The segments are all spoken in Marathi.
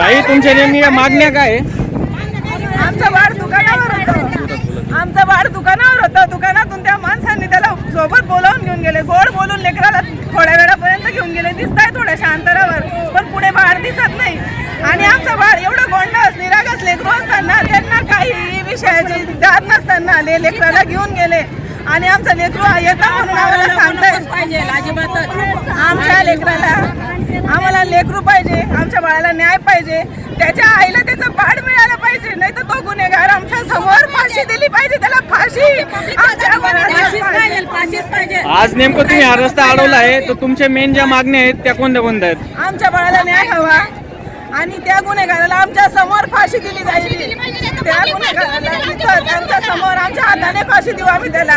ताई तुमच्या नेमक्या मागण्या काय? आहे? आमचं बाळ दुकानावर होतं. आमचं बाळ दुकानावर होतं. दुकानातून त्या माणसांनी त्याला सोबत बोलावून घेऊन गेले. गोड बोलून लेकराला थोड्या वेळापर्यंत घेऊन गेले. दिसताय थोड्याशा अंतरावर पण पुढे बाळ दिसत नाही. आणि आमचं बाळ एवढं गोंडस निरागस लेकरू असताना त्यांना काही विषयाची दाद नसताना ले लेकराला घेऊन गेले. आणि आमचं लेकरू येतं म्हणून आम्हाला सांगताय? पाहिजे अजिबातच आमच्या लेकराला आम्हाला लेकरू पाहिजे आमच्या बाळाला न्याय पाहिजे त्याच्या आईला त्याचं बाळ मिळालं पाहिजे नाही तर तो गुन्हेगार आमच्यासमोर फाशी दिली पाहिजे त्याला फाशी आज नेमकं तुम्ही हा रस्ता अडवला आहे तर तुमच्या मेन ज्या मागण्या आहेत त्या कोणत्या कोणत्या आहेत? आमच्या बाळाला न्याय हवा आणि त्या गुन्हेगाराला आमच्यासमोर फाशी दिली जाईल त्या गुन्हेगाराला आमच्यासमोर आमच्या हाताने फाशी देऊ आम्ही त्याला.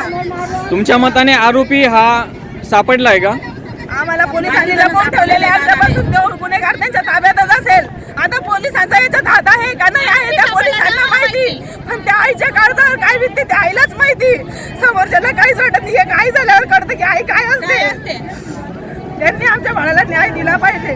तुमच्या मताने आरोपी हा सापडला आहे का? आम्हाला पोलिसांनी लपवून ठेवलेले आमच्यापासून गुन्हेगार त्यांच्या का नाही आहे त्या पोलिसांना माहिती? पण त्या आईच्या काळजावर काय विकते त्या आईलाच माहिती. समोरच्याला काहीच वाटत नाही. हे काय झाल्यावर कळतं की आई काय असते? त्यांनी आमच्या बाळाला न्याय दिला पाहिजे.